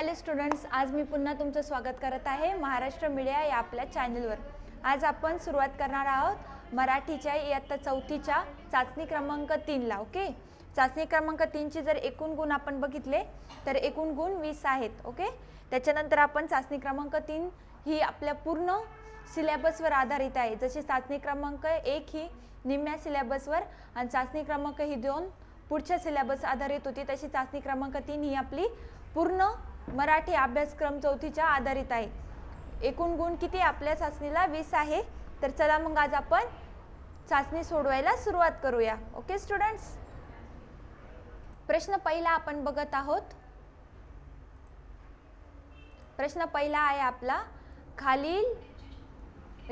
Hello students आज मी पुन्हा तुमचं स्वागत करत आहे महाराष्ट्र मीडिया या आपल्या चॅनलवर. आज आपण सुरुवात करणार आहोत मराठीच्या इयत्ता चौथीच्या चाचणी क्रमांक तीनला ओके? चाचणी क्रमांक तीनचे जर एकूण गुण आपण बघितले तर एकूण गुण वीस आहेत ओके? त्याच्यानंतर आपण चाचणी क्रमांक तीन ही आपल्या पूर्ण सिलेबसवर आधारित आहे. जशी चाचणी क्रमांक एक ही निम्म्या सिलेबसवर आणि चाचणी क्रमांक ही दोन पुढच्या सिलेबस आधारित होती तशी चाचणी क्रमांक तीन ही आपली पूर्ण मराठी अभ्यासक्रम चौथीच्या आधारित आहे. एकूण गुण किती आपल्या चाचणीला वीस आहे. तर चला मग आज आपण चाचणी सोडवायला सुरुवात करूया. ओके स्टुडंट्स प्रश्न पहिला आपण बघत आहोत. प्रश्न पहिला आहे आपला खालील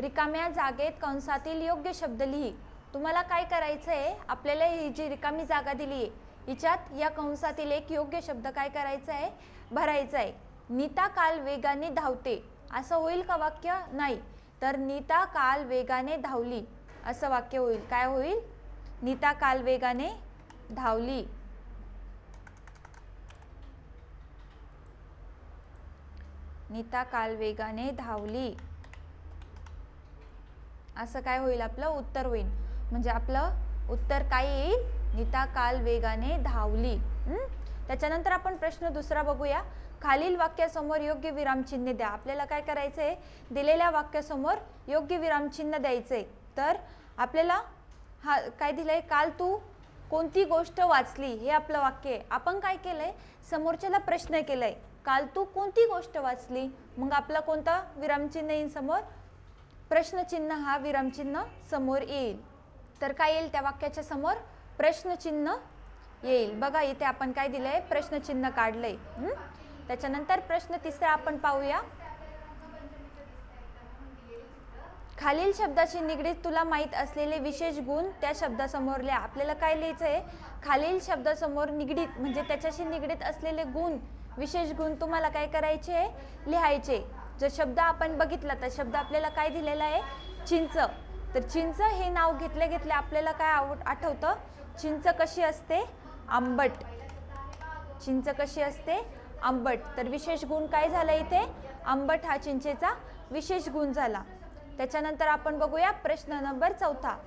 रिकाम्या जागेत कंसातील योग्य शब्द लिही. तुम्हाला काय करायचं आहे आपल्याला ही जी रिकामी जागा दिली आहे हिच्यात या कंसातील एक योग्य शब्द काय करायचं आहे भरायचं आहे नीता काल वेगाने धावते असं होईल का वाक्य? नाही. तर नीता काल वेगाने धावली असं वाक्य होईल. काय होईल? नीता काल वेगाने धावली. नीता काल वेगाने धावली. असं काय होईल आपलं? उत्तर होईल. म्हणजे आपलं उत्तर काय येईल? नीता काल वेगाने धावली. त्याच्यानंतर आपण प्रश्न दुसरा बघूया. खालील वाक्यासमोर योग्य विरामचिन्ह द्या. आपल्याला काय करायचं आहे दिलेल्या वाक्यासमोर योग्य विरामचिन्ह द्यायचंय. तर आपल्याला हा काय दिलंय? काल तू कोणती गोष्ट वाचली? हे आपलं वाक्य आहे. आपण काय केलंय? समोरच्याला प्रश्न केलाय. काल तू कोणती गोष्ट वाचली? मग आपला कोणता विरामचिन्ह येईल समोर? प्रश्नचिन्ह हा विरामचिन्ह समोर येईल. तर काय येईल त्या वाक्याच्या समोर? प्रश्नचिन्ह येईल. बघा इथे आपण काय दिलंय? प्रश्नचिन्ह काढलंय. आहे त्याच्यानंतर प्रश्न तिसरा आपण पाहूया. खालील शब्दाशी निगडीत तुला माहीत असलेले विशेष गुण त्या शब्दासमोर लिहा आपल्याला काय लिहायचं आहे खालील शब्दासमोर निगडीत म्हणजे त्याच्याशी निगडीत असलेले गुण विशेष गुण तुम्हाला काय करायचे? आहे लिहायचे. जर शब्द आपण बघितला तर शब्द आपल्याला काय दिलेला आहे? चिंच. तर चिंच हे नाव घेतल्या घेतल्या आपल्याला काय आव आठवतं? चिंच कशी असते? आंबट. चिंच कशी असते? आंबट. तर विशेष गुण काय झाला इथे? आंबट हा चिंचेचा विशेष गुण झाला. त्याच्यानंतर आपण बघूया प्रश्न नंबर चौथा.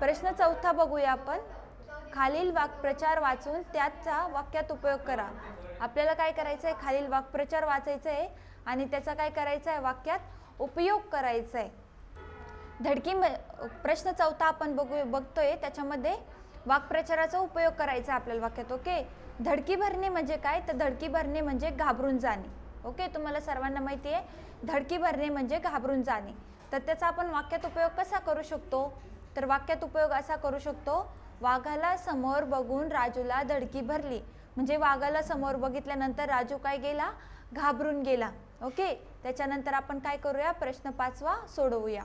प्रश्न चौथा बघूया आपण. खालील वाक्प्रचार वाचून त्याचा वाक्यात उपयोग करा. आपल्याला काय करायचं आहे खालील वाक्प्रचार वाचायचं आहे आणि त्याचा काय करायचं आहे वाक्यात उपयोग करायचा आहे धडकी म- प्रश्न चौथा आपण बघू बघतोय. त्याच्यामध्ये वाक्प्रचाराचा उपयोग करायचा आपल्याला वाक्यात ओके? धडकी भरणे म्हणजे काय? तर धडकी भरणे म्हणजे घाबरून जाणे. ओके? तुम्हाला सर्वांना माहिती आहे धडकी भरणे म्हणजे घाबरून जाणे. तर त्याचा आपण वाक्यात उपयोग कसा करू शकतो? तर वाक्यात उपयोग असा करू शकतो वाघाला समोर बघून राजूला धडकी भरली. म्हणजे वाघाला समोर बघितल्यानंतर राजू काय गेला? घाबरून गेला. ओके? त्याच्यानंतर आपण काय करूया? प्रश्न पाचवा सोडवूया.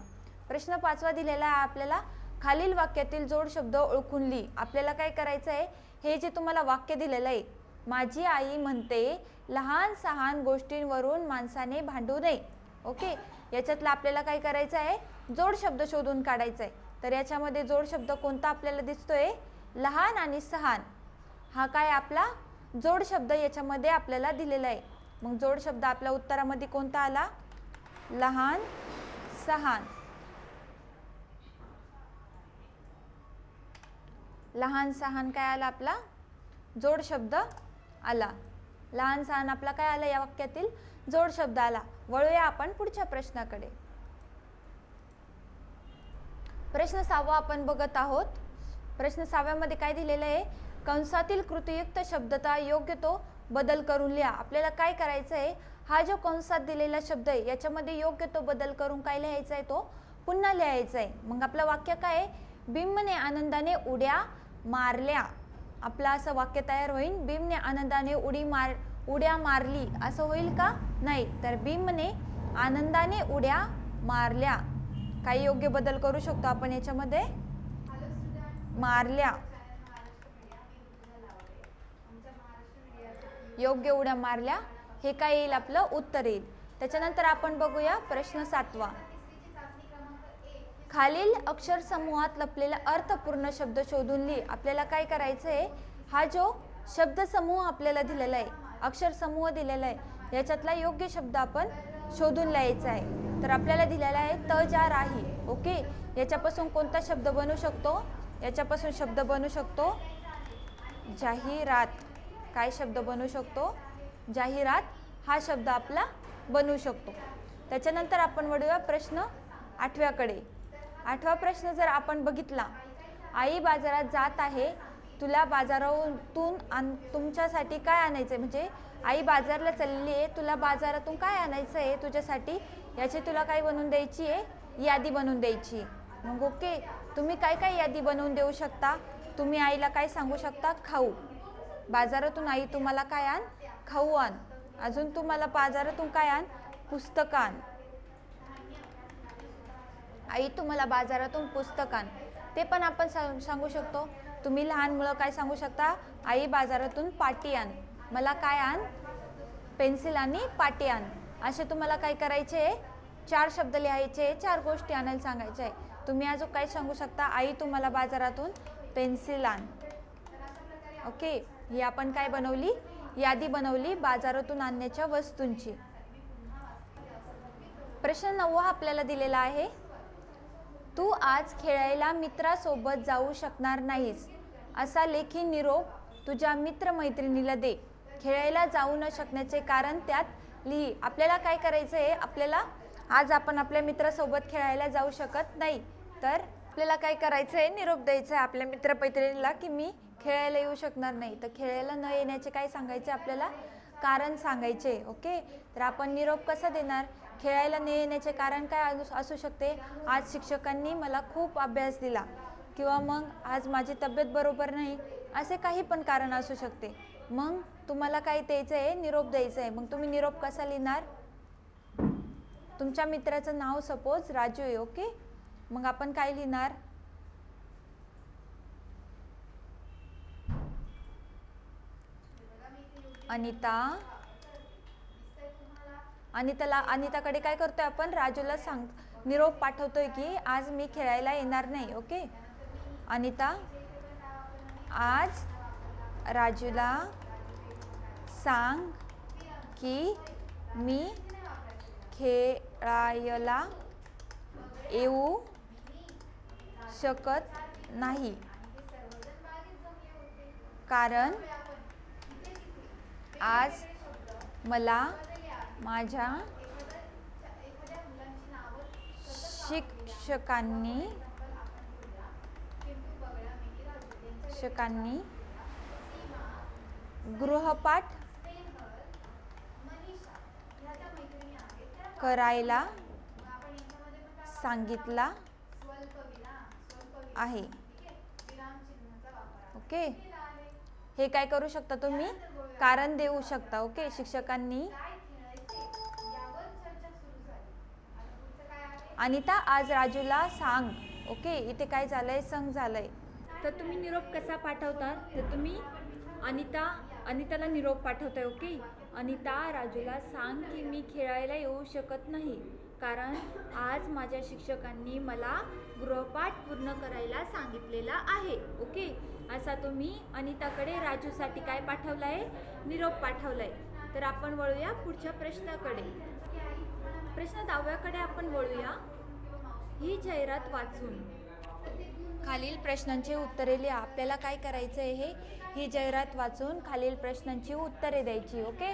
प्रश्न पाचवा दिलेला आहे आपल्याला खालील वाक्यातील जोड शब्द ओळखून लिही आपल्याला काय करायचं आहे? हे जे तुम्हाला वाक्य दिलेलं आहे माझी आई म्हणते लहान सहान गोष्टींवरून माणसाने भांडू नये. ओके? याच्यातलं आपल्याला काय करायचं आहे? जोड शब्द शोधून काढायचा आहे. तर याच्यामध्ये जोड शब्द कोणता आपल्याला दिसतोय? लहान आणि सहान. हा काय आपला जोड शब्द याच्यामध्ये आपल्याला दिलेला आहे. मग जोड शब्द आपल्या उत्तरामध्ये कोणता आला? लहान सहान. लहान सहान काय आला आपला? जोड शब्द आला. लहान सहान आपला काय आला या वाक्यातील? जोड शब्द आला. वळूया आपण पुढच्या प्रश्नाकडे. प्रश्न सहावा आपण बघत आहोत. प्रश्न सहाव्यामध्ये काय दिलेलं आहे? कंसातील कृतियुक्त शब्दता योग्य तो बदल करून लिहा. आपल्याला काय करायचं आहे हा जो कंसात दिलेला शब्द आहे याच्यामध्ये योग्य तो बदल करून काय लिहायचा आहे तो? पुन्हा लिहायचा आहे मग आपलं वाक्य काय आहे? भीमने आनंदाने उड्या मारल्या. आपलं असं वाक्य तयार होईल भीमने आनंदाने उडी मार उड्या मारली. असं होईल का? नाही. तर भीमने आनंदाने उड्या मारल्या. काही योग्य बदल करू शकतो आपण याच्यामध्ये? मारल्या. योग्य उड्या मारल्या. हे काय येईल? आपलं उत्तर येईल. त्याच्यानंतर आपण बघूया प्रश्न सातवा. खालील अक्षर समूहात लपलेला अर्थपूर्ण शब्द शोधून लिही. आपल्याला काय करायचं आहे हा जो शब्दसमूह आपल्याला दिलेला आहे अक्षर समूह दिलेला आहे याच्यातला योग्य शब्द आपण शोधून लिहायचा आहे. तर आपल्याला दिलेला आहे त जा राही ओके? याच्यापासून कोणता शब्द बनू शकतो? याच्यापासून शब्द बनू शकतो जाहिरात. काय शब्द बनू शकतो? जाहिरात हा शब्द आपला बनू शकतो. त्याच्यानंतर आपण वळूया प्रश्न आठव्याकडे. आठवा प्रश्न जर आपण बघितला आई बाजारात जात आहे तुला बाजारातून आण तुमच्यासाठी काय आणायचं आहे म्हणजे आई बाजारला चाललेली आहे तुला बाजारातून काय आणायचं आहे तुझ्यासाठी? याची तुला काय बनवून द्यायची आहे? यादी बनवून द्यायची आहे. मग ओके तुम्ही काय काय यादी बनवून देऊ शकता? तुम्ही आईला काय सांगू शकता? खाऊ. बाजारातून आई तुम्हाला काय आण? खाऊ आण. अजून तुम्हाला बाजारातून काय आण? पुस्तक आण. आई तुम्हाला बाजारातून पुस्तक आण. ते पण आपण सांग सांगू शकतो. तुम्ही लहान मुलं काय सांगू शकता? आई बाजारातून पाटी आण. मला काय आण? पेन्सिल आणि पाटी आण. असे तुम्हाला काय करायचे? आहे चार शब्द लिहायचे चार गोष्टी आणायला सांगायचे. आहे तुम्ही अजून काय सांगू शकता? आई तुम्हाला बाजारातून पेन्सिल आण. ओके? ही आपण काय बनवली? यादी बनवली बाजारातून आणण्याच्या वस्तूंची. प्रश्न नववा आपल्याला दिलेला आहे. तू आज खेळायला मित्रासोबत जाऊ शकणार नाहीस. असा लेखी निरोप तुझ्या मित्रमैत्रिणीला दे. खेळायला जाऊ न शकण्याचे कारण त्यात लिही. आपल्याला काय करायचं आहे आपल्याला आज आपण आपल्या मित्रासोबत खेळायला जाऊ शकत नाही. तर आपल्याला काय करायचं आहे निरोप द्यायचा आहे आपल्या मित्रमैत्रिणीला की मी खेळायला येऊ शकणार नाही. तर खेळायला न येण्याचे काय सांगायचे? आपल्याला कारण सांगायचे. ओके? तर आपण निरोप कसा देणार? खेळायला न येण्याचे कारण काय असू- असू शकते? आज शिक्षकांनी मला खूप अभ्यास दिला. किंवा मग आज माझी तब्येत बरोबर नाही असे काही पण कारण असू शकते. मग तुम्हाला काय द्यायचं आहे निरोप द्यायचा आहे मग तुम्ही निरोप कसा लिहिणार? तुमच्या मित्राचं नाव सपोज राजू आहे ओके? मग आपण काय लिहिणार? अनिता अनिताला अनिताकडे काय करतोय आपण? राजूला सांग निरोप पाठवतोय की आज मी खेळायला येणार नाही ओके? अनिता आज राजूला सांग की मी खेळायला येऊ शकत नाही. कारण आज मला माझ्या शिक्षकांनी शिक्षकांनी गृहपाठ करायला सांगितला आहे. ओके? हे काय करू शकता तुम्ही? कारण देऊ शकता. ओके? शिक्षकांनी अनिता आज राजूला सांग. ओके इथे काय झालंय? संग झालंय. तर तुम्ही निरोप कसा पाठवता? तर तुम्ही अनिता अनिताला निरोप पाठवताय ओके? अनिता राजूला सांग की मी खेळायला येऊ शकत नाही. कारण आज माझ्या शिक्षकांनी मला गृहपाठ पूर्ण करायला सांगितलेला आहे ओके? असा तुम्ही अनिताकडे राजूसाठी काय पाठवलं आहे निरोप पाठवलाय. तर आपण वळूया पुढच्या प्रश्नाकडे. प्रश्न दहाव्याकडे आपण वळूया. ही जाहिरात वाचून. खालील प्रश्नांची उत्तरे लिहा. आपल्याला काय करायचं आहे हे? ही जाहिरात वाचून खालील प्रश्नांची उत्तरे द्यायची ओके?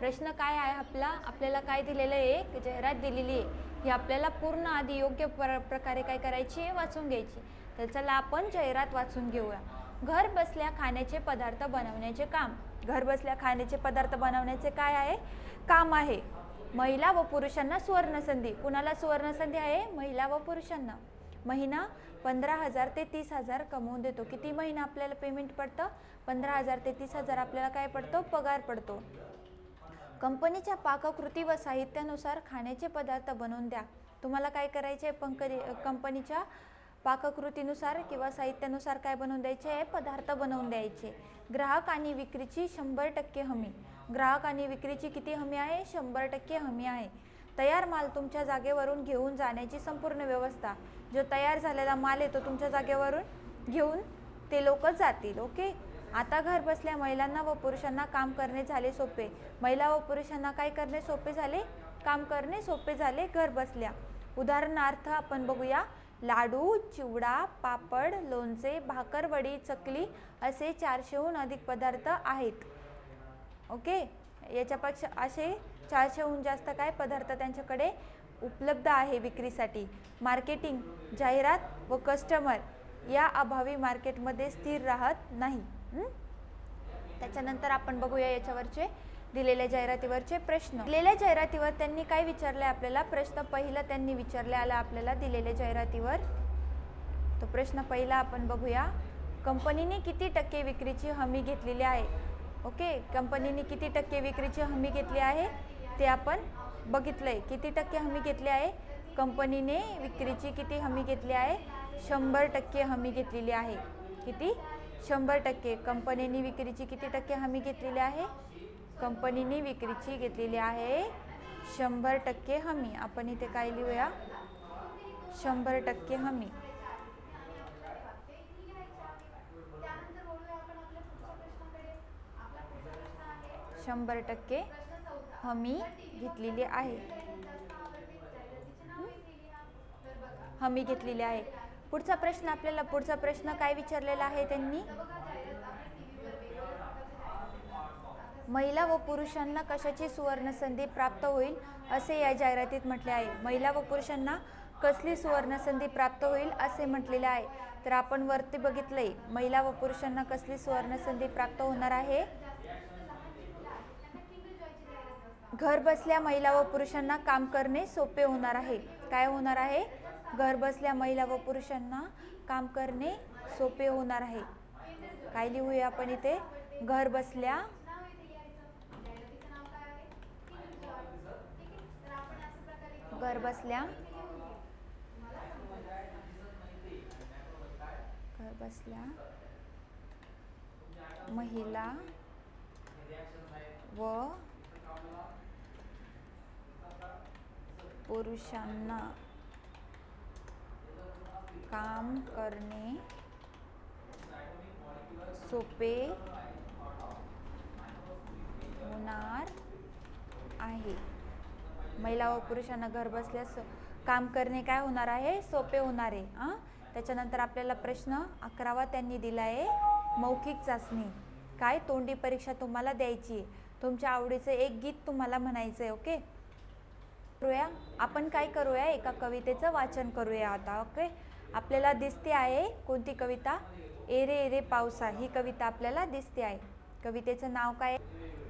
प्रश्न काय आहे आपला? आपल्याला काय दिलेलं आहे? एक जाहिरात दिलेली आहे. ही आपल्याला पूर्ण आधी योग्य प्र प्रकारे काय करायची आहे? वाचून घ्यायची. तर चला आपण जाहिरात वाचून घेऊया. घर बसल्या खाण्याचे पदार्थ बनवण्याचे काम. घर बसल्या खाण्याचे पदार्थ बनवण्याचे काय आहे? काम आहे. महिला व पुरुषांना सुवर्णसंधी. कुणाला सुवर्णसंधी आहे? महिला व पुरुषांना. महिना पंधरा हजार ते तीस हजार कमवून देतो. किती महिना आपल्याला पेमेंट पडतं? पंधरा हजार ते तीस हजार आपल्याला काय पडतो? पगार पडतो. कंपनीच्या पाककृती व साहित्यानुसार खाण्याचे पदार्थ बनवून द्या. तुम्हाला काय करायचे पंकज कंपनीच्या पाककृतीनुसार किंवा साहित्यानुसार काय बनवून द्यायचे? आहे पदार्थ बनवून द्यायचे. ग्राहक आणि विक्रीची शंभर टक्के हमी. ग्राहक आणि विक्रीची किती हमी आहे? शंभर टक्के हमी आहे. तयार माल तुमच्या जागेवरून घेऊन जाण्याची संपूर्ण व्यवस्था. जो तयार झालेला माल येतो तुमच्या जागेवरून घेऊन ते लोक जातील ओके? आता घर बसल्या महिलांना व पुरुषांना काम करणे झाले सोपे. महिला व पुरुषांना काय करणे सोपे झाले? काम करणे सोपे झाले घर बसल्या. उदाहरणार्थ आपण बघूया लाडू चिवडा पापड लोणचे भाकरवडी चकली असे चारशेहून अधिक पदार्थ आहेत. ओके? याच्यापेक्षा असे चारशेहून जास्त काय पदार्थ त्यांच्याकडे उपलब्ध आहे विक्रीसाठी? मार्केटिंग जाहिरात व कस्टमर या अभावी मार्केटमध्ये स्थिर राहत नाही. त्याच्यानंतर आपण बघूया याच्यावरचे दिलेल्या जाहिरातीवरचे प्रश्न. दिलेल्या जाहिरातीवर त्यांनी काय विचारले आपल्याला? प्रश्न पहिला त्यांनी विचारले आला आपल्याला दिलेल्या जाहिरातीवर. तो प्रश्न पहिला आपण बघूया. कंपनीने किती टक्के विक्रीची हमी घेतलेली आहे? ओके कंपनीने किती टक्के विक्रीची हमी घेतली आहे? ते आपण बघितलंय. किती टक्के हमी घेतली आहे? कंपनीने विक्रीची किती हमी घेतली आहे? शंभर टक्के हमी घेतलेली आहे. किती? शंभर टक्के. कंपनीने विक्रीची किती टक्के हमी घेतलेली आहे? कंपनीने विक्रीची घेतलेली आहे. शंभर टक्के हमी. आपण इथे काय लिहूया? शंभर टक्के हमी. शंभर टक्के हमी घेतलेली आहे. हमी घेतलेली आहे. पुढचा प्रश्न आपल्याला पुढचा प्रश्न काय विचारलेला आहे त्यांनी? महिला व पुरुषांना कशाची सुवर्ण संधी प्राप्त होईल असे या जाहिरातीत म्हटले आहे. महिला व पुरुषांना कसली सुवर्ण संधी प्राप्त होईल असे म्हटलेले आहे. तर आपण वरती बघितलंय महिला व पुरुषांना कसली सुवर्ण संधी प्राप्त होणार आहे? घर बसल्या महिला व पुरुषांना काम करणे सोपे होणार आहे. काय होणार आहे? घर बसल्या महिला व पुरुषांना काम करणे सोपे होणार आहे. काय लिहूया आपण इथे? घर बसल्या घर बसल्या. घर बसल्या. महिला व पुरुषांना काम करणे सोपे होणार आहे. महिला व पुरुषांना घर बसल्यास काम करणे काय होणार आहे? सोपे होणार आहे हां त्याच्यानंतर आपल्याला प्रश्न अकरावा त्यांनी दिला आहे मौखिक चाचणी. काय? तोंडी परीक्षा तुम्हाला द्यायची आहे. तुमच्या आवडीचं एक गीत तुम्हाला म्हणायचं आहे ओके? करूया? आपण काय करूया? एका कवितेचं वाचन करूया आता ओके? आपल्याला दिसते आहे कोणती कविता? एरे एरे पावसा. ही कविता आपल्याला दिसते आहे. कवितेचं नाव काय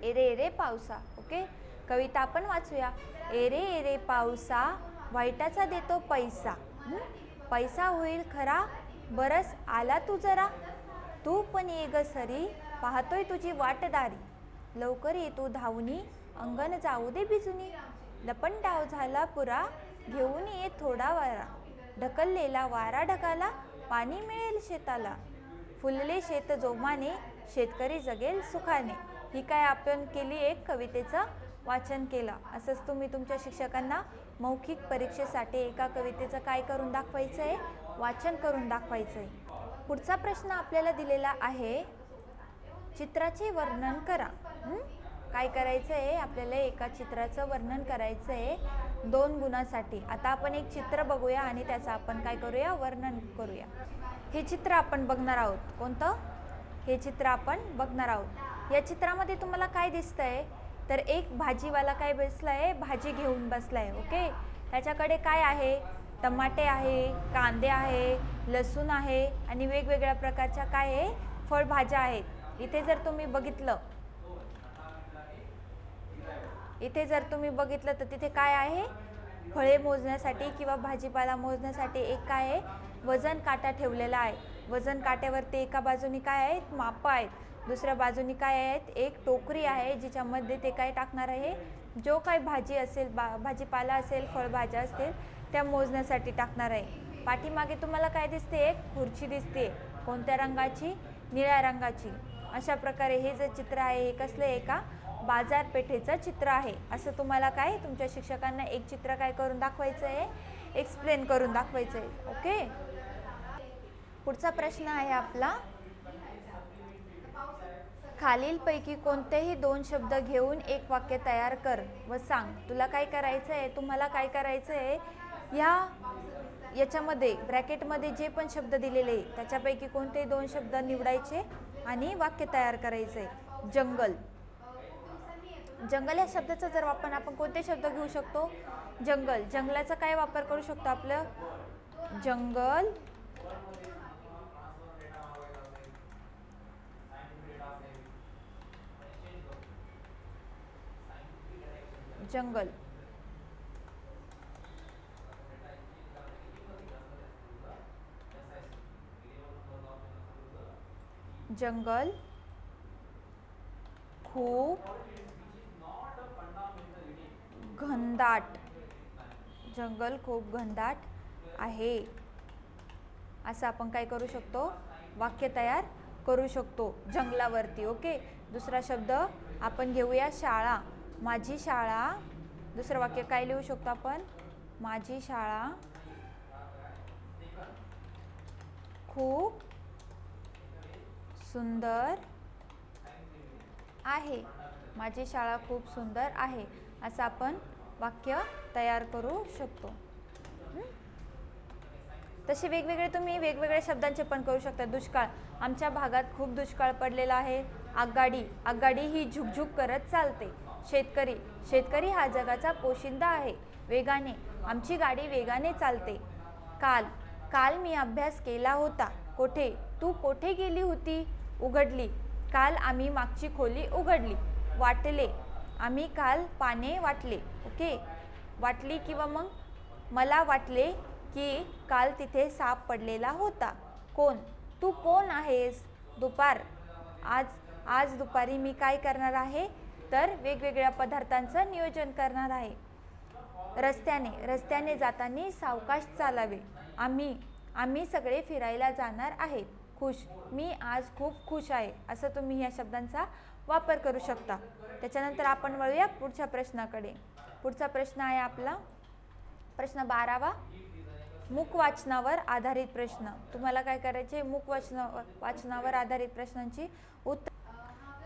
एरे एरे पावसा ओके? कविता आपण वाचूया. एरे एरे पावसा वाईटाचा देतो पैसा. पैसा होईल खरा बरस आला तू जरा. तू पण ये ग सरी पाहतोय तुझी वाटदारी. लवकर ये तू धावनी अंगण जाऊ दे बिजुनी लपण डाव झाला पुरा घेऊन ये थोडा वारा. ढकललेला वारा ढकाला पाणी मिळेल शेताला. फुलले शेत जोमाने शेतकरी जगेल सुखाने. ही काय आपण केली एक कवितेचं? वाचन केलं. असंच तुम्ही तुमच्या शिक्षकांना मौखिक परीक्षेसाठी एका कवितेचं काय करून दाखवायचं आहे वाचन करून दाखवायचं आहे पुढचा प्रश्न आपल्याला दिलेला आहे चित्राचे वर्णन करा. काय करायचं आहे आपल्याला एका चित्राचं वर्णन करायचं आहे दोन गुणासाठी. आता आपण एक चित्र बघूया आणि त्याचं आपण काय करूया? वर्णन करूया. हे चित्र आपण बघणार आहोत. कोणतं? हे चित्र आपण बघणार आहोत. या चित्रामध्ये तुम्हाला काय दिसतंय? तर एक भाजीवाला काय बसला आहे भाजी घेऊन बसला आहे ओके? त्याच्याकडे काय आहे? टमाटे आहे कांदे आहे लसूण आहे आणि वेगवेगळ्या प्रकारच्या काय आहे? फळभाज्या आहेत. इथे जर तुम्ही बघितलं इथे जर तुम्ही बघितलं तर तिथे काय आहे? फळे मोजण्यासाठी किंवा भाजीपाला मोजण्यासाठी एक काय आहे? वजन काटा ठेवलेला आहे. वजन काट्यावरती एका बाजूनी काय आहेत? मापं आहेत. दुसऱ्या बाजूनी काय आहेत? एक टोकरी आहे जिच्यामध्ये ते काय टाकणार आहे? जो काय भाजी असेल बा भाजीपाला असेल फळभाज्या असतील त्या मोजण्यासाठी टाकणार आहे. पाठीमागे तुम्हाला काय दिसते? एक खुर्ची दिसते. कोणत्या रंगाची? निळ्या रंगाची. अशा प्रकारे हे जे चित्र आहे हे कसलं आहे का? बाजारपेठेचं चित्र आहे. असं तुम्हाला काय? तुमच्या शिक्षकांना एक चित्र काय करून दाखवायचं आहे? एक्सप्लेन करून दाखवायचं आहे. ओके पुढचा प्रश्न आहे आपला. खालीलपैकी कोणतेही दोन शब्द घेऊन एक वाक्य तयार कर व सांग. तुला काय करायचं आहे तुम्हाला काय करायचं आहे ह्या याच्यामध्ये ब्रॅकेटमध्ये जे पण शब्द दिलेले आहे त्याच्यापैकी कोणते दोन शब्द निवडायचे आणि वाक्य तयार करायचे जंगल. जंगल या शब्दाचा जर वापर आपण कोणते शब्द घेऊ शकतो? जंगल. जंगलाचा काय वापर करू शकतो आपलं? जंगल जंगल. जंगल. खूप घनदाट. जंगल खूप घनदाट आहे. असं आपण काय करू शकतो? वाक्य तयार करू शकतो जंगलावरती ओके? दुसरा शब्द आपण घेऊया शाळा. माझी शाळा दुसरं वाक्य काय लिहू शकतो आपण? माझी शाळा खूप सुंदर आहे. माझी शाळा खूप सुंदर आहे असं आपण वाक्य तयार करू शकतो. तसे वेगवेगळे तुम्ही वेगवेगळ्या शब्दांचे पण करू शकता. दुष्काळ. आमच्या भागात खूप दुष्काळ पडलेला आहे. आगगाडी. आगगाडी ही झुकझुक करत चालते. शेतकरी. शेतकरी हा जगाचा पोशिंदा आहे. वेगाने आमची गाडी वेगाने चालते. काल काल मी अभ्यास केला होता. कोठे? तू कोठे गेली होती? उघडली. काल आम्ही मागची खोली उघडली. वाटले. आम्ही काल पाने वाटले. ओके? वाटली किंवा मग? मला वाटले की काल तिथे साप पडलेला होता. कोण? तू कोण आहेस? दुपार. आज आज दुपारी मी काय करणार आहे? तर वेगवेगळ्या पदार्थांचं नियोजन करणार आहे. रस्त्याने रस्त्याने जाताना सावकाश चालावे. आम्ही आम्ही सगळे फिरायला जाणार आहेत खुश. मी आज खूप खुश आहे असं तुम्ही या शब्दांचा वापर करू शकता. त्याच्यानंतर आपण वळूया पुढच्या प्रश्नाकडे. पुढचा प्रश्न आहे आपला. प्रश्न बारावा. मुख वाचनावर आधारित प्रश्न. तुम्हाला काय करायचे मुख वाचना वाचनावर आधारित प्रश्नांची उत्तर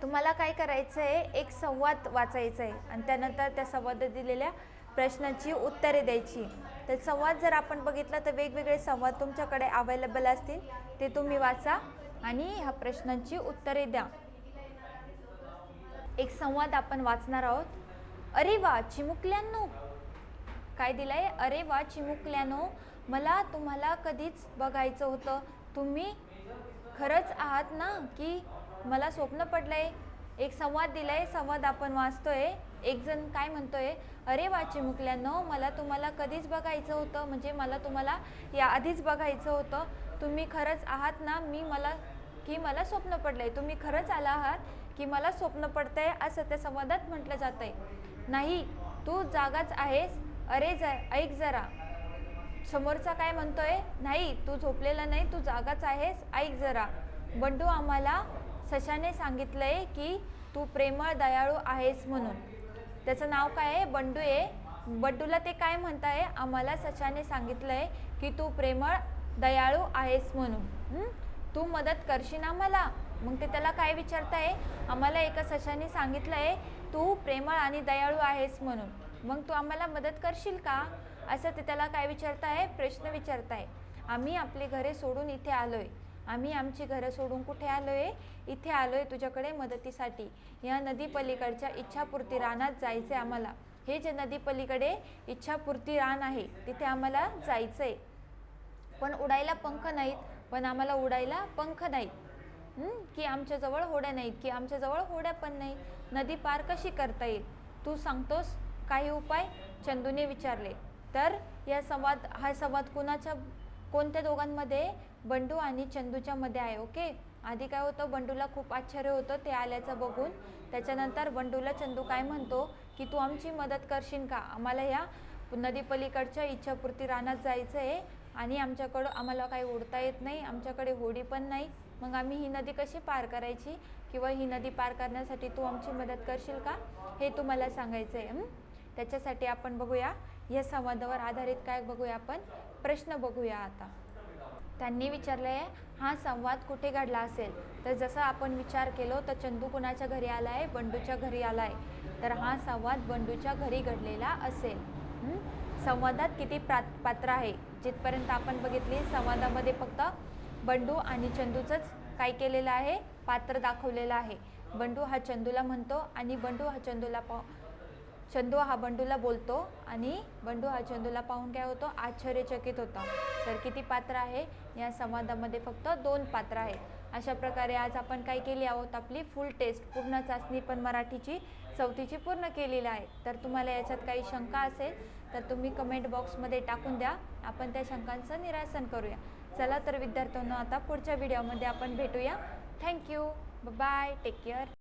तुम्हाला काय करायचं आहे एक संवाद वाचायचा आहे आणि त्यानंतर त्या संवादात दिलेल्या प्रश्नांची उत्तरे द्यायची. तर संवाद जर आपण बघितला तर वेगवेगळे संवाद तुमच्याकडे अवेलेबल असतील. ते तुम्ही वाचा आणि ह्या प्रश्नांची उत्तरे द्या. एक संवाद आपण वाचणार आहोत. अरे वा चिमुकल्यांनो! काय दिलंय? अरे वा चिमुकल्यानो! मला तुम्हाला कधीच बघायचं होतं. तुम्ही खरंच आहात ना की मला स्वप्न पडलंय एक संवाद दिलाय संवाद आपण वाचतोय. एक जण काय म्हणतोय अरे वा चिमुकल्यानो मला तुम्हाला कधीच बघायचं होतं म्हणजे मला तुम्हाला या आधीच बघायचं होतं. तुम्ही खरंच आहात ना मी मला की मला स्वप्न पडलंय. तुम्ही खरंच आला आहात की मला स्वप्न पडतंय असं त्या संवादात म्हटलं जात आहे नाही तू जागाच आहेस. अरे ज ऐक जरा. समोरचा काय म्हणतोय? नाही तू झोपलेला नाही तू जागाच आहेस. ऐक जरा. बंडू आम्हाला सशाने सांगितलंय की तू प्रेमळ दयाळू आहेस म्हणून. त्याचं नाव काय आहे? बंडू आहे बंडूला ते काय म्हणताय? आम्हाला सशाने सांगितलंय की तू प्रेमळ दयाळू आहेस म्हणून. तू मदत करशील आम्हाला? मग ते त्याला काय विचारताय? आम्हाला एका सशाने सांगितलंय तू प्रेमळ आणि दयाळू आहेस म्हणून. मग तू आम्हाला मदत करशील का? असं ते त्याला काय विचारताय? प्रश्न विचारताय. आम्ही आपली घरे सोडून इथे आलोय. आम्ही आमची घरं सोडून कुठे आलो आहे इथे आलो आहे तुझ्याकडे मदतीसाठी. या नदी पलीकडच्या इच्छापूर्ती रानात जायचंय आम्हाला. हे जे नदी पलीकडे इच्छापूर्ती रान आहे तिथे आम्हाला जायचंय. पण उडायला पंख नाहीत पण आम्हाला उडायला पंख नाहीत. की आमच्याजवळ होड्या नाहीत की आमच्याजवळ होड्या पण नाही नदी पार कशी करता येईल? तू सांगतोस काही उपाय? चंदूने विचारले. तर या संवाद हा संवाद कुणाच्या कोणत्या दोघांमध्ये बंडू आणि चंदूच्या मध्ये आहे ओके? आधी काय होतं बंडूला खूप आश्चर्य होतं ते आल्याचं बघून. त्याच्यानंतर बंडूला चंदू काय म्हणतो की तू आमची मदत करशील का? आम्हाला ह्या नदी पलीकडच्या इच्छापूर्ती रानात जायचं आहे आणि आमच्याकडं आम्हाला काही ओढता येत नाही आमच्याकडे होडी पण नाही. मग आम्ही ही नदी कशी पार करायची? किंवा ही नदी पार करण्यासाठी तू आमची मदत करशील का? हे तुम्हाला सांगायचं आहे त्याच्यासाठी आपण बघूया. या संवादावर आधारित काय बघूया आपण? प्रश्न बघूया आता. त्यांनी विचारलं आहे हा संवाद कुठे घडला असेल? तर जसं आपण विचार केलो तर चंदू कुणाच्या घरी आला आहे बंडूच्या घरी आला आहे तर हा संवाद बंडूच्या घरी घडलेला असेल. संवादात किती प्रा पात्र आहे? जिथपर्यंत आपण बघितली संवादामध्ये फक्त बंडू आणि चंदूचंच काय केलेलं आहे? पात्र दाखवलेलं आहे. बंडू हा चंदूला म्हणतो आणि बंडू हा चंदूला पाह चंदू हा बंडूला बोलतो आणि बंडू हा चंदूला पाहून काय होतो? आश्चर्यचकित होता. तर किती पात्र आहे? या संवादामध्ये फक्त दोन पात्र आहेत. अशा प्रकारे आज आपण काय केली आहोत? आपली फुल टेस्ट पूर्ण चाचणी पण मराठीची चौथीची पूर्ण केलेली आहे. तर तुम्हाला याच्यात काही शंका असेल तर तुम्ही कमेंट बॉक्समध्ये टाकून द्या. आपण त्या शंकांचं निरासन करूया. चला तर विद्यार्थ्यांना आता पुढच्या व्हिडिओमध्ये आपण भेटूया. Thank you bye take care